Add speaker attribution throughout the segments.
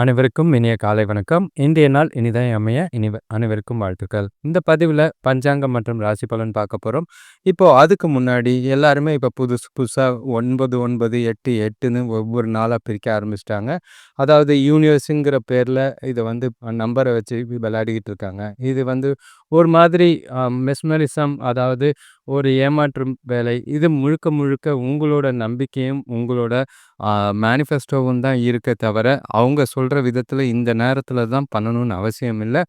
Speaker 1: அனைவருக்கும் இனிய காலை வணக்கம். இந்திய நாள் இனிதான் அமைய இனி அனைவருக்கும் வாழ்த்துக்கள். இந்த பதிவில் பஞ்சாங்கம் மற்றும் ராசி பலன் பார்க்க போகிறோம் இப்போ அதுக்கு முன்னாடி எல்லாருமே இப்போ புதுசு புதுசாக ஒன்பது ஒன்பது எட்டு எட்டுன்னு ஒவ்வொரு நாளாக பிரிக்க ஆரம்பிச்சிட்டாங்க. அதாவது யூனிவர்ஸுங்கிற பேரில் இதை வந்து நம்பரை வச்சு விளையாடிக்கிட்டு இருக்காங்க. இது வந்து ஒரு மாதிரி மெஸ்மரிசம் அதாவது ஒரு ஏமாற்றும் வேலை. இது முழுக்க முழுக்க உங்களோட நம்பிக்கையும் உங்களோட மேனிஃபெஸ்டோவும் தான் இருக்க தவிர அவங்க சொல்கிற விதத்தில் இந்த நேரத்தில் தான் பண்ணணும்னு அவசியம் இல்லை.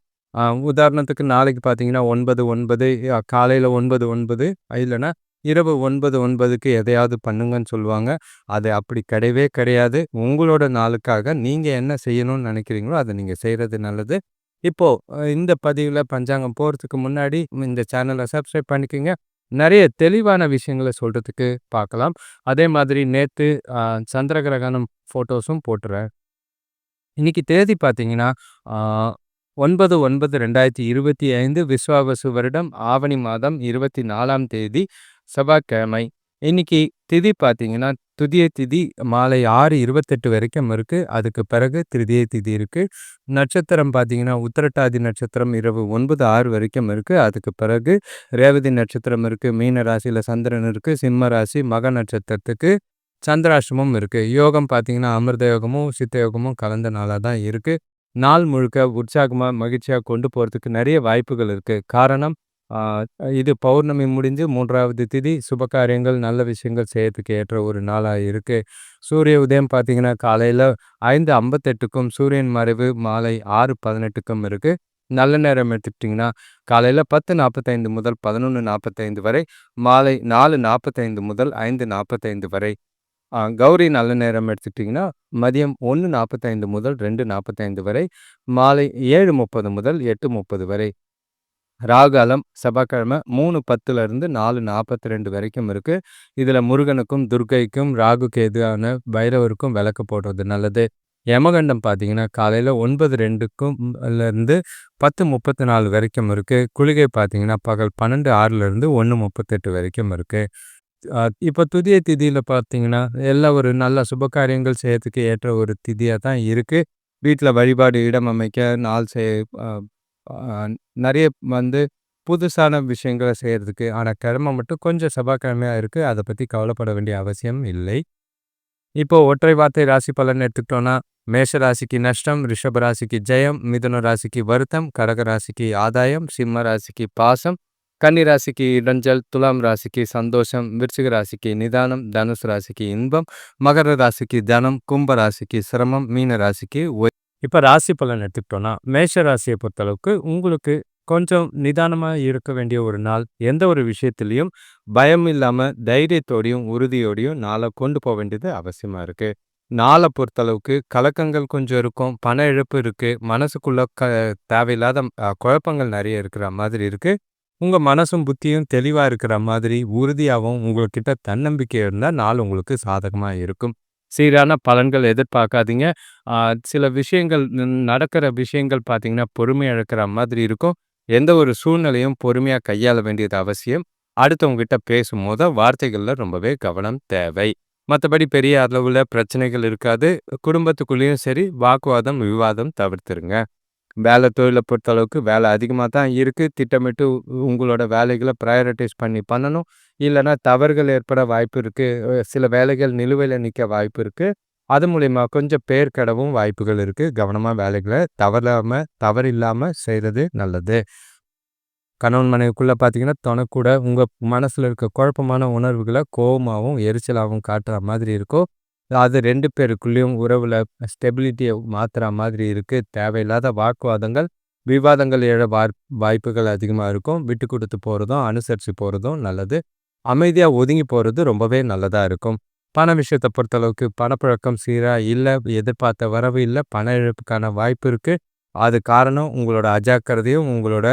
Speaker 1: உதாரணத்துக்கு நாளைக்கு பார்த்தீங்கன்னா ஒன்பது ஒன்பது காலையில் ஒன்பது ஒன்பது இல்லைன்னா இரவு ஒன்பது ஒன்பதுக்கு எதையாவது பண்ணுங்கன்னு சொல்லுவாங்க. அது அப்படி கிடையவே கிடையாது. உங்களோட நாளுக்காக நீங்கள் என்ன செய்யணும்னு நினைக்கிறீங்களோ அதை நீங்கள் செய்கிறது நல்லது. இப்போது இந்த பதிவில் பஞ்சாங்கம் போகிறதுக்கு முன்னாடி இந்த சேனலை சப்ஸ்கிரைப் பண்ணிக்கோங்க. நிறைய தெளிவான விஷயங்களை சொல்கிறதுக்கு பார்க்கலாம். அதே மாதிரி நேற்று சந்திர கிரகணம் ஃபோட்டோஸும் போட்டுறேன். இன்னைக்கு தேதி பார்த்தீங்கன்னா ஒன்பது ஒன்பது ரெண்டாயிரத்தி இருபத்தி ஐந்து விஸ்வாவசு வருடம் ஆவணி மாதம் இருபத்தி நாலாம் தேதி செவ்வாய்க்கிழமை. இன்னைக்கு திதி பார்த்தீங்கன்னா துதிய திதி மாலை ஆறு இருபத்தெட்டு வரைக்கும் இருக்குது அதுக்கு பிறகு திருதிய திதி இருக்குது நட்சத்திரம் பார்த்தீங்கன்னா உத்திரட்டாதி நட்சத்திரம் இரவு ஒன்பது ஆறு வரைக்கும் இருக்குது அதுக்கு பிறகு ரேவதி நட்சத்திரம் இருக்குது மீன ராசியில் சந்திரன் இருக்குது சிம்ம ராசி மக நட்சத்திரத்துக்கு சந்திராஷ்டமும் இருக்குது யோகம் பார்த்தீங்கன்னா அமிர்த யோகமும் சித்த யோகமும் கலந்த நாளாக தான் இருக்குது நாள் முழுக்க உற்சாகமாக மகிழ்ச்சியாக கொண்டு போகிறதுக்கு நிறைய வாய்ப்புகள் இருக்குது காரணம் இது பௌர்ணமி முடிஞ்சு மூன்றாவது திதி சுபகாரியங்கள் நல்ல விஷயங்கள் செய்யறதுக்கு ஏற்ற ஒரு நாளாக இருக்குது சூரிய உதயம் பார்த்தீங்கன்னா காலையில் ஐந்து ஐம்பத்தெட்டுக்கும் சூரியன் மறைவு மாலை ஆறு பதினெட்டுக்கும் இருக்குது நல்ல நேரம் எடுத்துக்கிட்டிங்கன்னா காலையில் பத்து நாற்பத்தைந்து முதல் பதினொன்று நாற்பத்தைந்து வரை மாலை நாலு நாற்பத்தைந்து முதல் ஐந்து நாற்பத்தைந்து வரை. கௌரி நல்ல நேரம் எடுத்துக்கிட்டிங்கன்னா மதியம் ஒன்று நாற்பத்தைந்து முதல் ரெண்டு நாற்பத்தைந்து வரை மாலை ஏழு முப்பது முதல் எட்டு முப்பது வரை. ராகாலம் செவ்வாய்க்கிழமை மூணு பத்துலேருந்து நாலு நாற்பத்தி ரெண்டு வரைக்கும் இருக்குது இதில் முருகனுக்கும் துர்கைக்கும் ராகு கேதுவான பைரவருக்கும் விளக்கு போடுறது நல்லது. யமகண்டம் பார்த்தீங்கன்னா காலையில் ஒன்பது ரெண்டுக்கும் இருந்து பத்து முப்பத்தி நாலு வரைக்கும் இருக்குது குளிகை பார்த்தீங்கன்னா பகல் பன்னெண்டு ஆறுலேருந்து ஒன்று முப்பத்தெட்டு வரைக்கும் இருக்குது இப்போ துதிய திதியில் பார்த்தீங்கன்னா எல்லா ஒரு நல்ல சுபகாரியங்கள் செய்யறதுக்கு ஏற்ற ஒரு திதியாக தான் இருக்குது வீட்டில் வழிபாடு இடம் அமைக்க நாள் செய் நிறைய வந்து புதுசான விஷயங்களை செய்கிறதுக்கு ஆனால் கிழமை மட்டும் கொஞ்சம் செவ்வாய்க்கிழமையாக இருக்குது அதை பற்றி கவலைப்பட வேண்டிய அவசியம் இல்லை. இப்போ ஒற்றை வார்த்தை ராசி பலன் எடுத்துக்கிட்டோன்னா மேஷ ராசிக்கு நஷ்டம் ரிஷப ராசிக்கு ஜெயம் மிதுன ராசிக்கு வருத்தம் கடக ராசிக்கு ஆதாயம் சிம்ம ராசிக்கு பாசம் கன்னி ராசிக்கு இடஞ்சல் துலாம் ராசிக்கு சந்தோஷம் விருச்சிக ராசிக்கு நிதானம் தனுசு ராசிக்கு இன்பம் மகர ராசிக்கு தனம் கும்ப ராசிக்கு சிரமம் மீன ராசிக்கு இப்போ ராசி பலன் எடுத்துக்கிட்டோன்னா மேஷ ராசியை பொறுத்தளவுக்கு உங்களுக்கு கொஞ்சம் நிதானமாக இருக்க வேண்டிய ஒரு நாள். எந்த ஒரு விஷயத்துலையும் பயம் இல்லாமல் தைரியத்தோடையும் உறுதியோடையும் நாளை கொண்டு போக வேண்டியது அவசியமாக இருக்குது நாளை பொறுத்தளவுக்கு கலக்கங்கள் கொஞ்சம் இருக்கும் பண இழப்பு இருக்குது மனசுக்குள்ள க தேவையில்லாத குழப்பங்கள் நிறைய இருக்கிற மாதிரி இருக்குது உங்கள் மனசும் புத்தியும் தெளிவாக இருக்கிற மாதிரி உறுதியாகவும் உங்கள்கிட்ட தன்னம்பிக்கை இருந்தால் நாள் உங்களுக்கு சாதகமாக இருக்கும். சீரான பலன்கள் எதிர்பார்க்காதீங்க. சில விஷயங்கள் நடக்கிற விஷயங்கள் பார்த்தீங்கன்னா பொறுமை இழக்கிற மாதிரி இருக்கும். எந்த ஒரு சூழ்நிலையும் பொறுமையாக கையாள வேண்டியது அவசியம். அடுத்தவங்ககிட்ட பேசும்போது வார்த்தைகளில் ரொம்பவே கவனம் தேவை. மற்றபடி பெரிய அளவில் பிரச்சனைகள் இருக்காது. குடும்பத்துக்குள்ளேயும் சரி வாக்குவாதம் விவாதம் தவிர்த்துருங்க. வேலை தொழிலை பொறுத்த அளவுக்கு வேலை அதிகமாக தான் இருக்குது திட்டமிட்டு உங்களோட வேலைகளை ப்ரையாரிட்டைஸ் பண்ணி பண்ணணும். இல்லைன்னா தவறுகள் ஏற்பட வாய்ப்பு இருக்குது சில வேலைகள் நிலுவையில் நிற்க வாய்ப்பு இருக்குது அது மூலிமா கொஞ்சம் பேர் கடவும் வாய்ப்புகள் இருக்குது கவனமாக வேலைகளை தவறாமல் தவறு இல்லாமல் செய்கிறது நல்லது. கணவன் மனைவிக்குள்ளே பார்த்தீங்கன்னா தனக்கூட உங்கள் மனசில் இருக்க குழப்பமான உணர்வுகளை கோபமாகவும் எரிச்சலாகவும் காட்டுற மாதிரி இருக்கும். அது ரெண்டு பேருக்குள்ளேயும் உறவில் ஸ்டெபிலிட்டியை மாற்றுற மாதிரி இருக்குது தேவையில்லாத வாக்குவாதங்கள் விவாதங்கள் எழ வாய்ப்புகள் அதிகமாக இருக்கும். விட்டு கொடுத்து போகிறதும் அனுசரித்து போகிறதும் நல்லது. அமைதியாக ஒதுங்கி போகிறது ரொம்பவே நல்லதாக இருக்கும். பண விஷயத்தை பொறுத்தளவுக்கு பணப்பழக்கம் சீராக இல்லை எதிர்பார்த்த வரவு இல்லை பண இழப்புக்கான வாய்ப்பு இருக்குது அது காரணம் உங்களோட அஜாக்கிரதையும் உங்களோட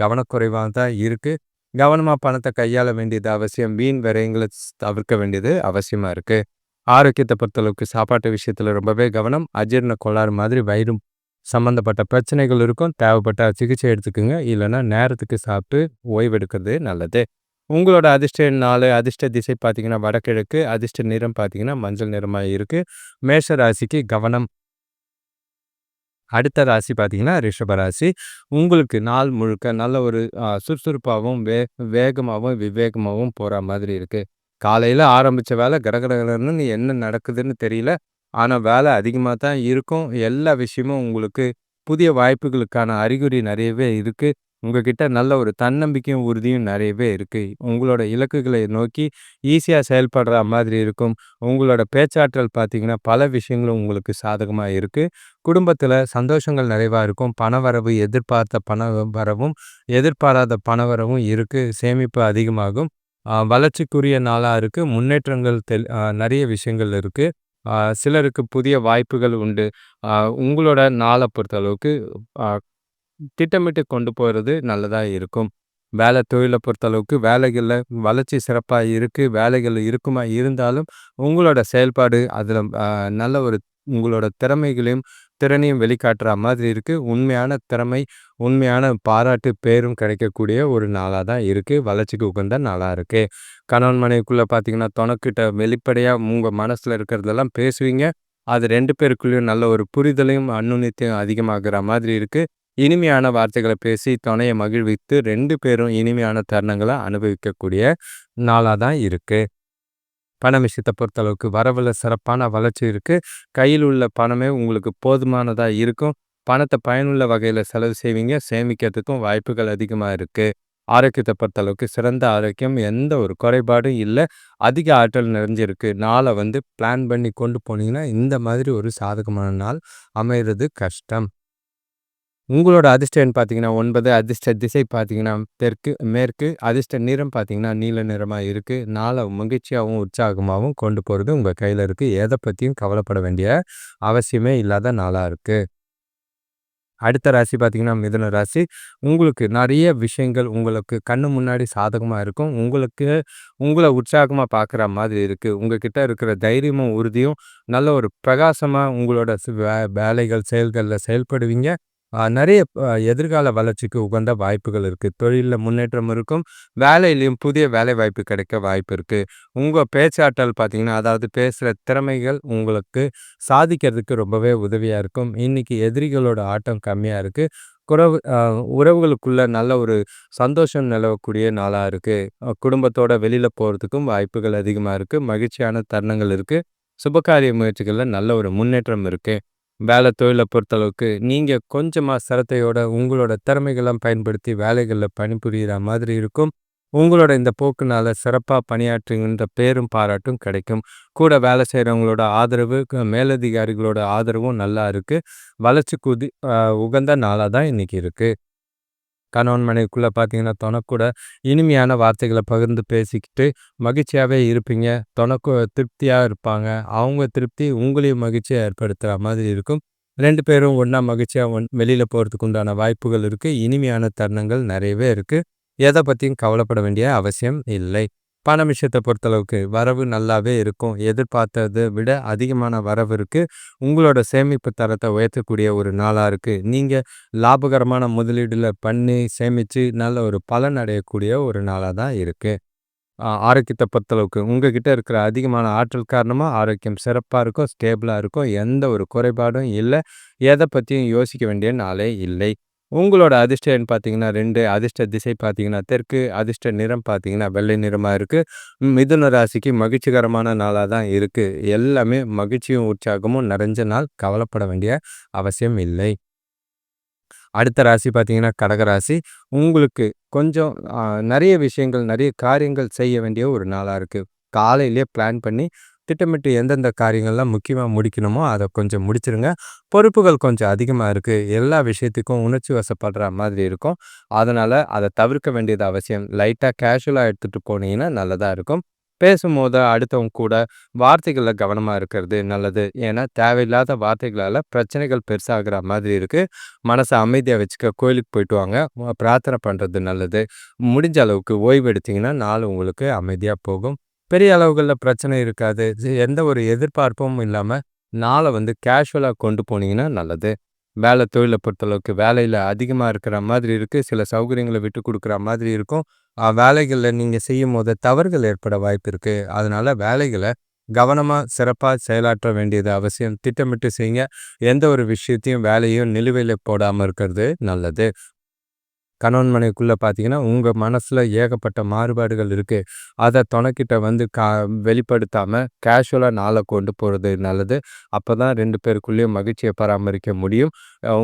Speaker 1: கவனக்குறைவாக தான் இருக்குது கவனமாக பணத்தை கையாள வேண்டியது அவசியம். வீண் விரயங்களை தவிர்க்க வேண்டியது அவசியமாக இருக்குது ஆரோக்கியத்தை பொறுத்தளவுக்கு சாப்பாட்டு விஷயத்தில் ரொம்பவே கவனம். அஜீர்ண கோளாறு மாதிரி வயிறும் சம்மந்தப்பட்ட பிரச்சனைகள் இருக்கும். தேவைப்பட்ட சிகிச்சை எடுத்துக்கோங்க. இல்லைன்னா நேரத்துக்கு சாப்பிட்டு ஓய்வெடுக்கிறது நல்லது. உங்களோட அதிர்ஷ்ட நாள் அதிர்ஷ்ட திசை பார்த்தீங்கன்னா வடகிழக்கு அதிர்ஷ்ட நிறம் பார்த்தீங்கன்னா மஞ்சள் நிறமாக இருக்குது மேஷ ராசிக்கு கவனம். அடுத்த ராசி பார்த்தீங்கன்னா ரிஷப ராசி. உங்களுக்கு நாள் முழுக்க நல்ல ஒரு சுறுசுறுப்பாகவும் வே வேகமாகவும் விவேகமாகவும் போகிற மாதிரி இருக்குது காலையில் ஆரம்பித்த வேலை கடகடகடன்னு என்ன நடக்குதுன்னு தெரியல. ஆனால் வேலை அதிகமாக தான் இருக்கும். எல்லா விஷயமும் உங்களுக்கு புதிய வாய்ப்புகளுக்கான அறிகுறி நிறையவே இருக்குது உங்ககிட்ட நல்ல ஒரு தன்னம்பிக்கையும் உறுதியும் நிறையவே இருக்குது உங்களோட இலக்குகளை நோக்கி ஈஸியாக செயல்படுற மாதிரி இருக்கும். உங்களோட பேச்சாற்றல் பார்த்தீங்கன்னா பல விஷயங்களும் உங்களுக்கு சாதகமாக இருக்குது குடும்பத்தில் சந்தோஷங்கள் நிறைவாக இருக்கும். பணவரவு எதிர்பார்த்த பண வரவும் எதிர்பாராத பணவரவும் இருக்குது சேமிப்பு அதிகமாகும். வளர்ச்சிக்குரிய நாளாக இருக்குது முன்னேற்றங்கள் தெல் நிறைய விஷயங்கள் இருக்குது சிலருக்கு புதிய வாய்ப்புகள் உண்டு. உங்களோட நாளை பொறுத்தளவுக்கு திட்டமிட்டு கொண்டு போகிறது நல்லதாக இருக்கும். வேலை தொழிலை பொறுத்தளவுக்கு வேலைகளில் வளர்ச்சி சிறப்பாக இருக்குது வேலைகள் இருக்குமா இருந்தாலும் உங்களோட செயல்பாடு அதில் நல்ல ஒரு உங்களோட திறமைகளையும் திறனையும் வெளிக்காட்டுற மாதிரி இருக்குது உண்மையான திறமை உண்மையான பாராட்டு பேரும் கிடைக்கக்கூடிய ஒரு நாளாக தான் இருக்குது வளர்ச்சிக்கு உகந்த நாளாக இருக்குது கணவன் மனைவிக்குள்ளே பார்த்தீங்கன்னா தொணக்கிட்ட வெளிப்படையாக உங்கள் மனசில் இருக்கிறதெல்லாம் பேசுவீங்க. அது ரெண்டு பேருக்குள்ளேயும் நல்ல ஒரு புரிதலையும் அன்னுநித்தியம் அதிகமாகிற மாதிரி இருக்குது இனிமையான வார்த்தைகளை பேசி துணையை மகிழ்வித்து ரெண்டு பேரும் இனிமையான தருணங்களை அனுபவிக்கக்கூடிய நாளாக தான் இருக்குது பண விஷயத்தை பொறுத்தளவுக்கு வரவில் சிறப்பான வளர்ச்சி இருக்குது கையில் உள்ள பணமே உங்களுக்கு போதுமானதாக இருக்கும். பணத்தை பயனுள்ள வகையில் செலவு செய்வீங்க. சேமிக்கிறதுக்கும் வாய்ப்புகள் அதிகமாக இருக்குது ஆரோக்கியத்தை பொறுத்தளவுக்கு சிறந்த ஆரோக்கியம் எந்த ஒரு குறைபாடும் இல்லை. அதிக ஆற்றல் நிறைஞ்சிருக்கு. நாளை வந்து பிளான் பண்ணி கொண்டு போனீங்கன்னா இந்த மாதிரி ஒரு சாதகமான நாள் அமைகிறது கஷ்டம். உங்களோட அதிர்ஷ்டம் பார்த்தீங்கன்னா ஒன்பது அதிர்ஷ்ட திசை பார்த்தீங்கன்னா தெற்கு மேற்கு அதிர்ஷ்ட நிறம் பார்த்தீங்கன்னா நீல நிறமாக இருக்குது நாளை மகிழ்ச்சியாகவும் உற்சாகமாகவும் கொண்டு போகிறது உங்கள் கையில் இருக்குது எதை பற்றியும் கவலைப்பட வேண்டிய அவசியமே இல்லாத நாளாக இருக்குது அடுத்த ராசி பார்த்தீங்கன்னா மிதுன ராசி. உங்களுக்கு நிறைய விஷயங்கள் உங்களுக்கு கண்ணு முன்னாடி சாதகமாக இருக்கும். உங்களுக்கு உங்களை உற்சாகமாக பார்க்குற மாதிரி இருக்குது உங்ககிட்ட இருக்கிற தைரியமும் உறுதியும் நல்ல ஒரு பிரகாசமாக உங்களோட வேலைகள் செயல்களில் செயல்படுவீங்க. நிறைய எதிர்கால வளர்ச்சிக்கு உகந்த வாய்ப்புகள் இருக்குது தொழிலில் முன்னேற்றம் இருக்கும். வேலையிலையும் புதிய வேலை வாய்ப்பு கிடைக்க வாய்ப்பு இருக்குது உங்கள் பேச்சாற்றல் பார்த்தீங்கன்னா அதாவது பேசுகிற திறமைகள் உங்களுக்கு சாதிக்கிறதுக்கு ரொம்பவே உதவியாக இருக்கும். இன்றைக்கி எதிரிகளோட ஆட்டம் கம்மியாக இருக்குது குறவு உறவுகளுக்குள்ள நல்ல ஒரு சந்தோஷம் நிலவக்கூடிய நாளாக இருக்குது குடும்பத்தோட வெளியில் போகிறதுக்கும் வாய்ப்புகள் அதிகமாக இருக்குது மகிழ்ச்சியான தருணங்கள் இருக்குது சுபகாரிய முயற்சிகளில் நல்ல ஒரு முன்னேற்றம் இருக்குது வேலை தொழிலை பொறுத்தளவுக்கு நீங்கள் கொஞ்சமாக சிரத்தையோட உங்களோட திறமைகள்லாம் பயன்படுத்தி வேலைகளில் பணிபுரிகிற மாதிரி இருக்கும். உங்களோட இந்த போக்குனால் சிறப்பாக பணியாற்றுகின்ற பேரும் பாராட்டும் கிடைக்கும். கூட வேலை செய்கிறவங்களோட ஆதரவு மேலதிகாரிகளோட ஆதரவும் நல்லா இருக்குது வளர்ச்சிக்கு உதி உகந்த நாளாக தான் இன்றைக்கி இருக்குது கணவன் மனைவிக்குள்ளே பார்த்தீங்கன்னா தொனக்கூட இனிமையான வார்த்தைகளை பகிர்ந்து பேசிக்கிட்டு மகிழ்ச்சியாகவே இருப்பீங்க. தொணக்கு திருப்தியாக இருப்பாங்க. அவங்க திருப்தி உங்களையும் மகிழ்ச்சியாக ஏற்படுத்துகிற மாதிரி இருக்கும். ரெண்டு பேரும் ஒன்றா மகிழ்ச்சியாக ஒன் வெளியில் போகிறதுக்கு உண்டான வாய்ப்புகள் இருக்குது இனிமையான தருணங்கள் நிறையவே இருக்குது எதை பற்றியும் கவலைப்பட வேண்டிய அவசியம் இல்லை. பண விஷயத்தை பொறுத்தளவுக்கு வரவு நல்லாவே இருக்கும். எதிர்பார்த்ததை விட அதிகமான வரவு இருக்குது உங்களோட சேமிப்பு தரத்தை உயர்த்தக்கூடிய ஒரு நாளாக இருக்குது நீங்கள் லாபகரமான முதலீடில் பண்ணி சேமித்து நல்ல ஒரு பலன் அடையக்கூடிய ஒரு நாளாக தான் இருக்குது ஆரோக்கியத்தை பொறுத்தளவுக்கு உங்ககிட்ட இருக்கிற அதிகமான ஆற்றல் காரணமாக ஆரோக்கியம் சிறப்பாக இருக்கும் ஸ்டேபிளாக இருக்கும் எந்த ஒரு குறைபாடும் இல்லை. எதை பற்றியும் யோசிக்க வேண்டிய நாளே இல்லை. உங்களோட அதிர்ஷ்டம் எண் பார்த்தீங்கன்னா ரெண்டு அதிர்ஷ்ட திசை பார்த்தீங்கன்னா தெற்கு அதிர்ஷ்ட நிறம் பார்த்தீங்கன்னா வெள்ளை நிறமாக இருக்குது மிதுன ராசிக்கு மகிழ்ச்சிகரமான நாளாக தான் இருக்குது எல்லாமே மகிழ்ச்சியும் உற்சாகமும் நிறைஞ்ச நாள். கவலைப்பட வேண்டிய அவசியம் இல்லை. அடுத்த ராசி பார்த்தீங்கன்னா கடகராசி உங்களுக்கு கொஞ்சம் நிறைய விஷயங்கள் நிறைய காரியங்கள் செய்ய வேண்டிய ஒரு நாளாக இருக்குது காலையிலே பிளான் பண்ணி திட்டமிட்டு எந்தெந்த காரியங்கள்லாம் முக்கியமாக முடிக்கணுமோ அதை கொஞ்சம் முடிச்சிருங்க. பொறுப்புகள் கொஞ்சம் அதிகமாக இருக்குது எல்லா விஷயத்துக்கும் உணர்ச்சி வசப்படுற மாதிரி இருக்கும். அதனால் அதை தவிர்க்க வேண்டியது அவசியம். லைட்டாக கேஷுவலாக எடுத்துகிட்டு போனீங்கன்னா நல்லதாக இருக்கும். பேசும்போது அடுத்தவங்க கூட வார்த்தைகளில் கவனமாக இருக்கிறது நல்லது. ஏன்னா தேவையில்லாத வார்த்தைகளால் பிரச்சனைகள் பெருசாகிற மாதிரி இருக்குது மனசை அமைதியாக வச்சுக்க கோயிலுக்கு போயிட்டு வாங்க. பிரார்த்தனை பண்ணுறது நல்லது. முடிஞ்ச அளவுக்கு ஓய்வு எடுத்திங்கன்னா நாள் உங்களுக்கு அமைதியாக போகும். பெரிய அளவுகளில் பிரச்சனை இருக்காது. எந்த ஒரு எதிர்பார்ப்பும் இல்லாமல் நாளை வந்து கேஷுவலாக கொண்டு போனீங்கன்னா நல்லது. வேலை தொழிலை பொறுத்தளவுக்கு வேலையில் அதிகமாக இருக்கிற மாதிரி இருக்குது சில சௌகரியங்களை விட்டு கொடுக்குற மாதிரி இருக்கும். வேலைகளில் நீங்கள் செய்யும் போது தவறுகள் ஏற்பட வாய்ப்பு இருக்குது அதனால் வேலைகளை கவனமாக சிறப்பாக செயலாற்ற வேண்டியது அவசியம். திட்டமிட்டு செய்யுங்க. எந்த ஒரு விஷயத்தையும் வேலையும் நிலுவையில் போடாமல் இருக்கிறது நல்லது. கணவன் மனைவிக்குள்ளே பார்த்தீங்கன்னா உங்கள் மனசில் ஏகப்பட்ட மாறுபாடுகள் இருக்குது அதை துணைக்கிட்ட வந்து கா வெளிப்படுத்தாமல் கேஷுவலாக நாளை கொண்டு போகிறது நல்லது. அப்போ தான் ரெண்டு பேருக்குள்ளேயும் மகிழ்ச்சியை பராமரிக்க முடியும்.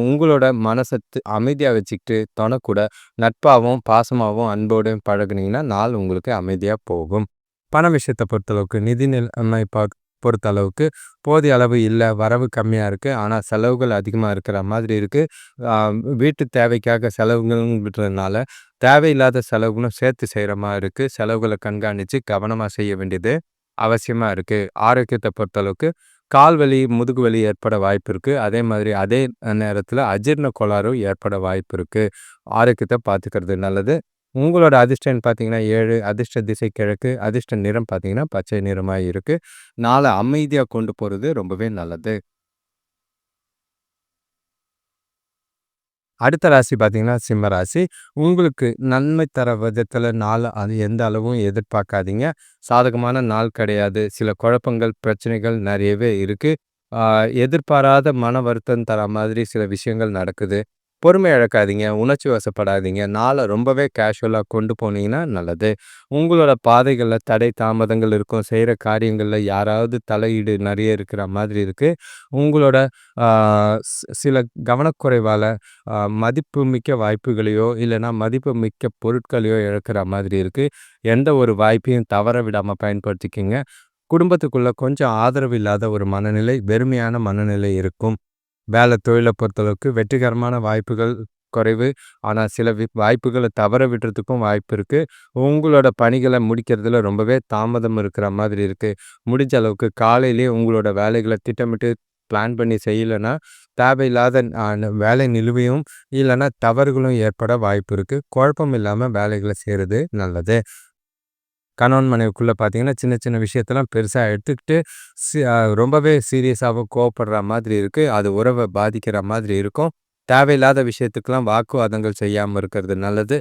Speaker 1: உங்களோட மனசை அமைதியாக வச்சுக்கிட்டு துணைக்கூட நட்பாகவும் பாசமாகவும் அன்போடையும் பழகுனீங்கன்னா நாள் உங்களுக்கு அமைதியாக போகும். பண விஷயத்தை பொறுத்தளவுக்கு நிதி நிலைமை பா பொறுத்தளவுக்கு போதிய அளவு இல்லை வரவு கம்மியாக இருக்குது ஆனால் செலவுகள் அதிகமாக இருக்கிற மாதிரி இருக்குது வீட்டு தேவைக்காக செலவுகள்ன்றதுனால தேவையில்லாத செலவுகளும் சேர்த்து செய்கிற மாதிரி இருக்குது செலவுகளை கண்காணித்து கவனமாக செய்ய வேண்டியது அவசியமாக இருக்குது ஆரோக்கியத்தை பொறுத்தளவுக்கு கால் வலி முதுகு வலி ஏற்பட வாய்ப்பு இருக்குது அதே மாதிரி அதே நேரத்தில் அஜீர்ண கோளாறும் ஏற்பட வாய்ப்பு இருக்குது ஆரோக்கியத்தை பார்த்துக்கிறது நல்லது. உங்களோட அதிர்ஷ்டம் பார்த்தீங்கன்னா ஏழு. அதிர்ஷ்ட திசை கிழக்கு அதிர்ஷ்ட நிறம் பார்த்தீங்கன்னா பச்சை நிறமாக இருக்குது நாளை அமைதியாக கொண்டு போகிறது ரொம்பவே நல்லது. அடுத்த ராசி பார்த்தீங்கன்னா சிம்ம ராசி. உங்களுக்கு நன்மை தர விதத்தில் நாள் அது எந்த அளவும் எதிர்பார்க்காதீங்க. சாதகமான நாள் கிடையாது. சில குழப்பங்கள் பிரச்சனைகள் நிறையவே இருக்குது எதிர்பாராத மன வருத்தம் தர மாதிரி சில விஷயங்கள் நடக்குது. பொறுமை இழக்காதீங்க உணர்ச்சி வசப்படாதீங்க. நாளை ரொம்பவே கேஷுவலாக கொண்டு போனீங்கன்னா நல்லது. உங்களோட பாதைகளில் தடை தாமதங்கள் இருக்கும். செய்கிற காரியங்களில் யாராவது தலையீடு நிறைய இருக்கிற மாதிரி இருக்குது உங்களோட சில கவனக்குறைவால் மதிப்பு மிக்க வாய்ப்புகளையோ இல்லைன்னா மதிப்பு மிக்க பொருட்களையோ இழக்கிற மாதிரி இருக்குது எந்த ஒரு வாய்ப்பையும் தவற விடாமல் பயன்படுத்திக்கிங்க. குடும்பத்துக்குள்ளே கொஞ்சம் ஆதரவு இல்லாத ஒரு மனநிலை வெறுமையான மனநிலை இருக்கும். வேலை தொழிலை பொறுத்தளவுக்கு வெற்றிகரமான வாய்ப்புகள் குறைவு. ஆனால் சில வாய்ப்புகளை தவற விடுறதுக்கும் வாய்ப்பு இருக்குது உங்களோட பணிகளை முடிக்கிறதுல ரொம்பவே தாமதம் இருக்கிற மாதிரி இருக்குது முடிஞ்ச அளவுக்கு காலையிலேயே உங்களோட வேலைகளை திட்டமிட்டு பிளான் பண்ணி செய்யலைன்னா தேவையில்லாத வேலை நிலுவையும் இல்லைன்னா தவறுகளும் ஏற்பட வாய்ப்பு இருக்குது குழப்பம் இல்லாமல் வேலைகளை செய்கிறது நல்லது. கணவன் மனைவிக்குள்ளே பார்த்தீங்கன்னா சின்ன சின்ன விஷயத்தெல்லாம் பெருசாக எடுத்துக்கிட்டு ரொம்பவே சீரியஸாகவும் கோவப்படுற மாதிரி இருக்குது அது உறவை பாதிக்கிற மாதிரி இருக்கும். தேவையில்லாத விஷயத்துக்கெல்லாம் வாக்குவாதங்கள் செய்யாமல் இருக்கிறது நல்லது.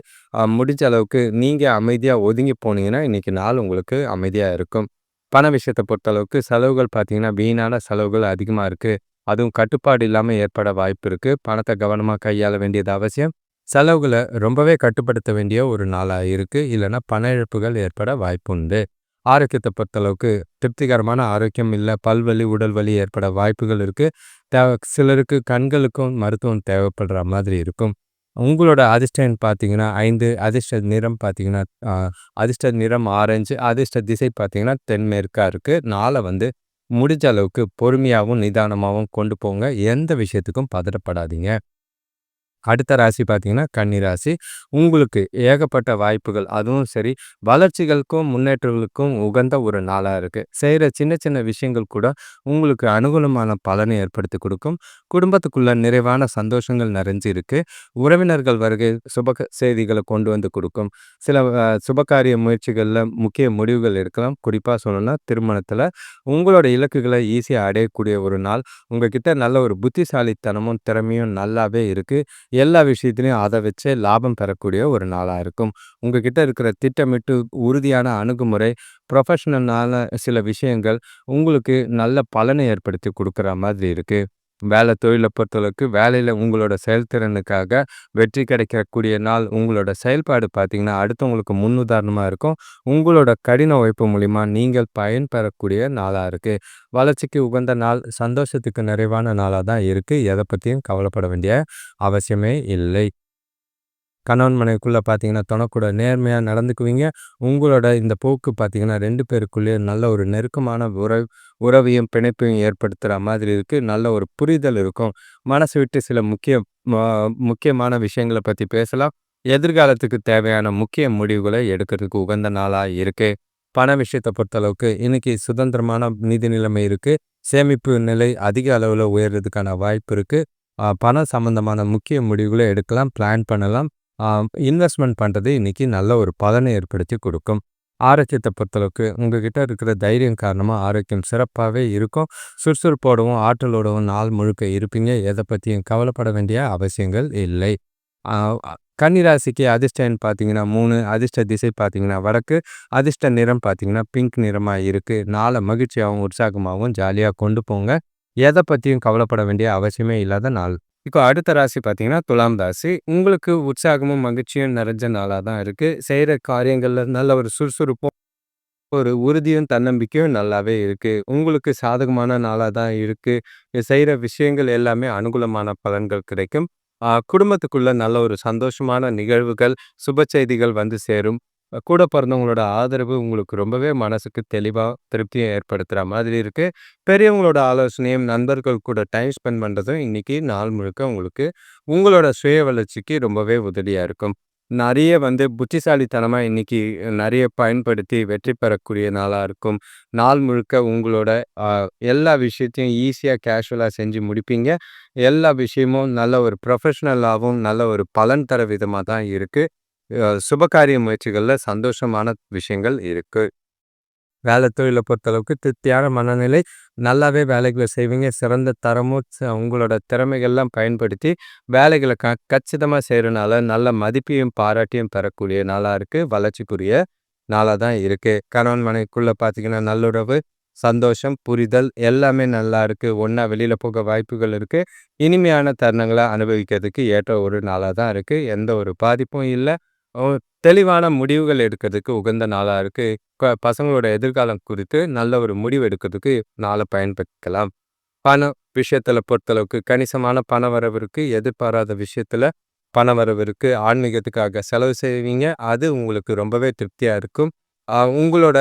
Speaker 1: முடிஞ்ச அளவுக்கு நீங்கள் அமைதியாக ஒதுங்கி போனீங்கன்னா இன்றைக்கி நாள் உங்களுக்கு அமைதியாக இருக்கும். பண விஷயத்தை பொறுத்தளவுக்கு செலவுகள் பார்த்தீங்கன்னா வீணான செலவுகள் அதிகமாக இருக்குது அதுவும் கட்டுப்பாடு இல்லாமல் ஏற்பட வாய்ப்பு இருக்குது பணத்தை கவனமாக கையாள வேண்டியது அவசியம். செலவுகளை ரொம்பவே கட்டுப்படுத்த வேண்டிய ஒரு நாளாக இருக்குது இல்லைன்னா பண இழப்புகள் ஏற்பட வாய்ப்புண்டு ஆரோக்கியத்தை பொறுத்தளவுக்கு திருப்திகரமான ஆரோக்கியம் இல்லை பல்வலி உடல் வலி ஏற்பட வாய்ப்புகள் இருக்குது தேவை சிலருக்கு கண்களுக்கும் மருத்துவம் தேவைப்படுற மாதிரி இருக்கும். உங்களோட அதிர்ஷ்டம் பார்த்தீங்கன்னா ஐந்து அதிர்ஷ்ட நிறம் பார்த்தீங்கன்னா அதிர்ஷ்ட நிறம் ஆரஞ்சு அதிர்ஷ்ட திசை பார்த்தீங்கன்னா தென்மேற்காக இருக்குது நாளை வந்து முடிஞ்ச அளவுக்கு பொறுமையாகவும் நிதானமாகவும் கொண்டு போங்க. எந்த விஷயத்துக்கும் பதறப்படாதீங்க அடுத்த ராசி பார்த்தீங்கன்னா கன்னி ராசி. உங்களுக்கு ஏகப்பட்ட வாய்ப்புகள். அதுவும் சரி வளர்ச்சிகளுக்கும் முன்னேற்றங்களுக்கும் உகந்த ஒரு நாளாக இருக்குது செய்கிற சின்ன சின்ன விஷயங்கள் கூட உங்களுக்கு அனுகூலமான பலனை ஏற்படுத்தி கொடுக்கும். குடும்பத்துக்குள்ள நிறைவான சந்தோஷங்கள் நிறைஞ்சு இருக்கு. உறவினர்கள் வருகை சுப செய்திகளை கொண்டு வந்து கொடுக்கும். சில சுபகாரிய முயற்சிகளில் முக்கிய முடிவுகள் எடுக்கலாம். குறிப்பாக சொல்லணும்னா திருமணத்தில் உங்களோட இலக்குகளை ஈஸியாக அடையக்கூடிய ஒரு நாள். உங்ககிட்ட நல்ல ஒரு புத்திசாலித்தனமும் திறமையும் நல்லாவே இருக்குது எல்லா விஷயத்துலையும் அதை வச்சே லாபம் பெறக்கூடிய ஒரு நாளாக இருக்கும். உங்ககிட்ட இருக்கிற திட்டமிட்டு உறுதியான அணுகுமுறை ப்ரொஃபஷனலான சில விஷயங்கள் உங்களுக்கு நல்ல பலனை ஏற்படுத்தி கொடுக்குற மாதிரி இருக்குது வேலை தொழிலை பொறுத்தளவுக்கு வேலையில் உங்களோட செயல்திறனுக்காக வெற்றி கிடைக்கக்கூடிய நாள் உங்களோட செயல்பாடு பார்த்திங்கன்னா அடுத்தவங்களுக்கு முன்னுதாரணமாக இருக்கும். உங்களோட கடின உழைப்பு மூலிமா நீங்கள் பயன்பெறக்கூடிய நாளாக இருக்குது வளர்ச்சிக்கு உகந்த நாள் சந்தோஷத்துக்கு நிறைவான நாளாக தான் இருக்குது எதை பற்றியும் கவலைப்பட வேண்டிய அவசியமே இல்லை. கணவன் மனைவிக்குள்ளே பார்த்தீங்கன்னா தனக்கூட நேர்மையாக நடந்துக்குவீங்க. உங்களோட இந்த போக்கு பார்த்தீங்கன்னா ரெண்டு பேருக்குள்ளேயே நல்ல ஒரு நெருக்கமான உறவு உறவையும் பிணைப்பையும் ஏற்படுத்துகிற மாதிரி இருக்குது நல்ல ஒரு புரிதல் இருக்கும். மனசு விட்டு சில முக்கிய முக்கியமான விஷயங்களை பற்றி பேசலாம். எதிர்காலத்துக்கு தேவையான முக்கிய முடிவுகளை எடுக்கிறதுக்கு உகந்த நாளாக இருக்குது பண விஷயத்தை பொறுத்தளவுக்கு இன்றைக்கி சுதந்திரமான நிதி நிலைமை இருக்குது சேமிப்பு நிலை அதிக அளவில் உயர்றதுக்கான வாய்ப்பு இருக்குது பணம் சம்மந்தமான முக்கிய முடிவுகளை எடுக்கலாம் பிளான் பண்ணலாம். இன்வெஸ்ட்மெண்ட் பண்ணுறது இன்றைக்கி நல்ல ஒரு பலனை ஏற்படுத்தி கொடுக்கும். ஆரோக்கியத்தை பொறுத்தளவுக்கு உங்ககிட்ட இருக்கிற தைரியம் காரணமாக ஆரோக்கியம் சிறப்பாகவே இருக்கும். சுறுசுறுப்போடவும் ஆற்றலோடவும் நாள் முழுக்க இருப்பீங்க. எதை பற்றியும் கவலைப்பட வேண்டிய அவசியங்கள் இல்லை. கன்னிராசிக்கு அதிர்ஷ்டன்னு பார்த்தீங்கன்னா மூணு அதிர்ஷ்ட திசை பார்த்தீங்கன்னா வடக்கு அதிர்ஷ்ட நிறம் பார்த்தீங்கன்னா பிங்க் நிறமாக இருக்குது நாளை மகிழ்ச்சியாகவும் உற்சாகமாகவும் ஜாலியாக கொண்டு போங்க. எதை பற்றியும் கவலைப்பட வேண்டிய அவசியமே இல்லாத நாள். இப்போ அடுத்த ராசி பார்த்தீங்கன்னா துலாம் ராசி உங்களுக்கு உற்சாகமும் மகிழ்ச்சியும் நிறைஞ்ச நாளாக தான் இருக்குது செய்கிற காரியங்களில் நல்ல ஒரு சுறுசுறுப்பும் ஒரு உறுதியும் தன்னம்பிக்கையும் நல்லாவே இருக்கு. உங்களுக்கு சாதகமான நாளாக தான் இருக்கு. செய்கிற விஷயங்கள் எல்லாமே அனுகூலமான பலன்கள் கிடைக்கும். குடும்பத்துக்குள்ள நல்ல ஒரு சந்தோஷமான நிகழ்வுகள், சுப செய்திகள் வந்து சேரும். கூட பிறந்தவங்களோட ஆதரவு உங்களுக்கு ரொம்பவே மனசுக்கு தெளிவாக திருப்தியை ஏற்படுத்துகிற மாதிரி இருக்குது பெரியவங்களோட ஆலோசனையும், நண்பர்கள் கூட டைம் ஸ்பெண்ட் பண்ணுறதும் இன்றைக்கி நாள் முழுக்க உங்களுக்கு உங்களோட சுய வளர்ச்சிக்கு ரொம்பவே உதவியாக இருக்கும். நிறைய வந்து புத்திசாலித்தனமாக இன்றைக்கி நிறைய பயன்படுத்தி வெற்றி பெறக்கூடிய நாளாக இருக்கும். நாள் முழுக்க உங்களோட எல்லா விஷயத்தையும் ஈஸியாக கேஷுவலாக செஞ்சு முடிப்பீங்க. எல்லா விஷயமும் நல்ல ஒரு ப்ரொஃபஷ்னலாகவும் நல்ல ஒரு பலன் தர விதமாக தான் இருக்குது சுபகாரிய முயற்சிகளில் சந்தோஷமான விஷயங்கள் இருக்குது வேலை தொழிலை பொறுத்தளவுக்கு திருப்தியான மனநிலை நல்லாவே வேலைகளை செய்வீங்க. சிறந்த தரமும் உங்களோட திறமைகள்லாம் பயன்படுத்தி வேலைகளை க கச்சிதமாக செய்கிறனால நல்ல மதிப்பையும் பாராட்டியும் பெறக்கூடிய நாளாக இருக்குது வளர்ச்சிக்குரிய நாளாக தான் இருக்குது கணவன் மனைக்குள்ளே பார்த்தீங்கன்னா நல்லுறவு சந்தோஷம் புரிதல் எல்லாமே நல்லா இருக்குது ஒன்றா வெளியில் போக வாய்ப்புகள் இருக்குது இனிமையான தருணங்களை அனுபவிக்கிறதுக்கு ஏற்ற ஒரு நாளாக தான் இருக்குது எந்த ஒரு பாதிப்பும் இல்லை. தெளிவான முடிவுகள் எடுக்கிறதுக்கு உகந்த நாளாக இருக்குது பசங்களோட எதிர்காலம் குறித்து நல்ல ஒரு முடிவு எடுக்கிறதுக்கு நாளை பயன்படுத்திக்கலாம். பண விஷயத்தில் பொறுத்தளவுக்கு கணிசமான பண வரவு இருக்குது எதிர்பாராத விஷயத்தில் பண வரவு இருக்குது ஆன்மீகத்துக்காக செலவு செய்வீங்க. அது உங்களுக்கு ரொம்பவே திருப்தியாக இருக்கும். உங்களோட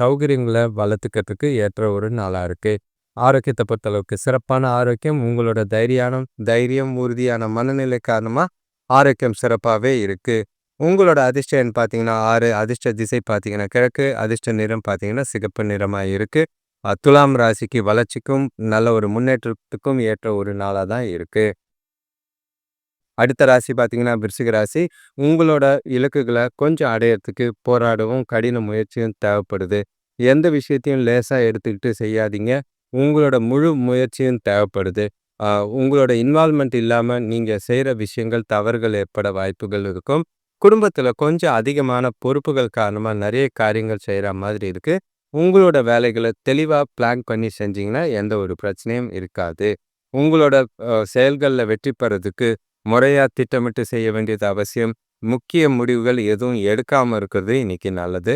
Speaker 1: சௌகரியங்களை வளர்த்துக்கிறதுக்கு ஏற்ற ஒரு நாளாக இருக்குது ஆரோக்கியத்தை பொறுத்தளவுக்கு சிறப்பான ஆரோக்கியம் உங்களோட தைரியானம் தைரியம் உறுதியான மனநிலை காரணமாக ஆரோக்கியம் சிறப்பாகவே இருக்குது உங்களோட அதிர்ஷ்ட எண் பார்த்தீங்கன்னா ஆறு அதிர்ஷ்ட திசை பார்த்தீங்கன்னா கிழக்கு அதிர்ஷ்ட நிறம் பார்த்தீங்கன்னா சிகப்பு நிறமாக இருக்குது துலாம் ராசிக்கு வளர்ச்சிக்கும் நல்ல ஒரு முன்னேற்றத்துக்கும் ஏற்ற ஒரு நாளாக தான் இருக்குது அடுத்த ராசி பார்த்தீங்கன்னா விருச்சிக ராசி. உங்களோட இலக்குகளை கொஞ்சம் அடையிறதுக்கு போராடவும் கடின முயற்சியும் தேவைப்படுது. எந்த விஷயத்தையும் லேசாக எடுத்துக்கிட்டு செய்யாதீங்க. உங்களோட முழு முயற்சியும் தேவைப்படுது. உங்களோட இன்வால்மெண்ட் இல்லாமல் நீங்கள் செய்கிற விஷயங்கள் தவறுகள் ஏற்பட வாய்ப்புகள் இருக்கும். குடும்பத்தில் கொஞ்சம் அதிகமான பொறுப்புகள் காரணமாக நிறைய காரியங்கள் செய்கிற மாதிரி இருக்குது உங்களோட வேலைகளை தெளிவாக பிளான் பண்ணி செஞ்சிங்கன்னா எந்த ஒரு பிரச்சனையும் இருக்காது. உங்களோட செயல்களில் வெற்றி பெறதுக்கு முறையாக திட்டமிட்டு செய்ய வேண்டியது அவசியம். முக்கிய முடிவுகள் எதுவும் எடுக்காமல் இருக்கிறது இன்னைக்கு நல்லது.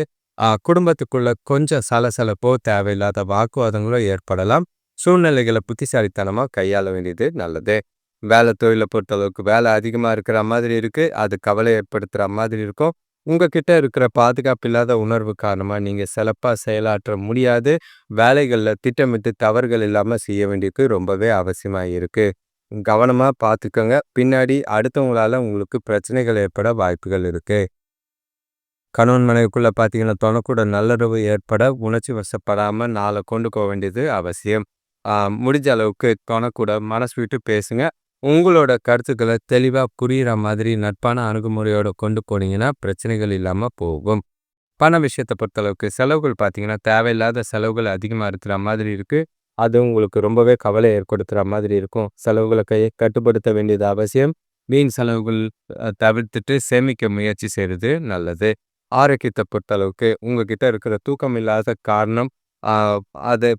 Speaker 1: குடும்பத்துக்குள்ள கொஞ்சம் சலசலப்போ தேவையில்லாத வாக்குவாதங்களோ ஏற்படலாம். சூழ்நிலைகளை புத்திசாலித்தனமாக கையாள வேண்டியது நல்லது. வேலை தொழிலை பொறுத்தளவுக்கு வேலை அதிகமாக இருக்கிற மாதிரி இருக்குது அது கவலை ஏற்படுத்துகிற மாதிரி இருக்கும். உங்ககிட்ட இருக்கிற பாதுகாப்பு இல்லாத உணர்வு காரணமாக நீங்கள் சிறப்பாக செயலாற்ற முடியாது. வேலைகளில் திட்டமிட்டு தவறுகள் இல்லாமல் செய்ய வேண்டியது ரொம்பவே அவசியமாக இருக்குது கவனமாக பார்த்துக்கோங்க பின்னாடி அடுத்தவங்களால உங்களுக்கு பிரச்சனைகள் ஏற்பட வாய்ப்புகள் இருக்குது கணவன் மனைவிக்குள்ளே பார்த்தீங்கன்னா தொணக்கூட நல்லுறவு ஏற்பட உணர்ச்சி வசப்படாமல் நாளை கொண்டு போக வேண்டியது அவசியம். முடிஞ்ச அளவுக்கு தொணக்கூட மனசு விட்டு பேசுங்க. உங்களோட கருத்துக்களை தெளிவாக புரிகிற மாதிரி நட்பான அணுகுமுறையோட கொண்டு போனீங்கன்னா பிரச்சனைகள் இல்லாமல் போகும். பண விஷயத்தை பொறுத்தளவுக்கு செலவுகள் பார்த்தீங்கன்னா தேவையில்லாத செலவுகள் அதிகமாக இருக்கிற மாதிரி இருக்குது அது உங்களுக்கு ரொம்பவே கவலை ஏற்படுத்துகிற மாதிரி இருக்கும். செலவுகளை கையை கட்டுப்படுத்த வேண்டியது அவசியம். வீண் செலவுகள் தவிர்த்துட்டு சேமிக்க முயற்சி செய்கிறது நல்லது. ஆரோக்கியத்தை பொறுத்தளவுக்கு உங்ககிட்ட இருக்கிற தூக்கம் இல்லாத காரணம் அது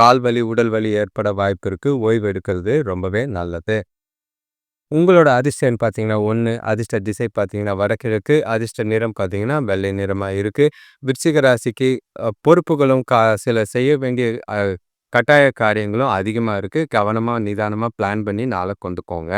Speaker 1: கால் வலி உடல் வலி ஏற்பட வாய்ப்பு இருக்குது ஓய்வு எடுக்கிறது ரொம்பவே நல்லது. உங்களோட அதிர்ஷ்டம் பார்த்தீங்கன்னா ஒன்று அதிர்ஷ்ட திசை பார்த்தீங்கன்னா வடகிழக்கு அதிர்ஷ்ட நிறம் பார்த்தீங்கன்னா வெள்ளை நிறமாக இருக்குது விருச்சிக ராசிக்கு பொறுப்புகளும் கா சில செய்ய வேண்டிய கட்டாய காரியங்களும் அதிகமாக இருக்குது கவனமாக நிதானமாக பிளான் பண்ணி நாளை கொண்டுக்கோங்க.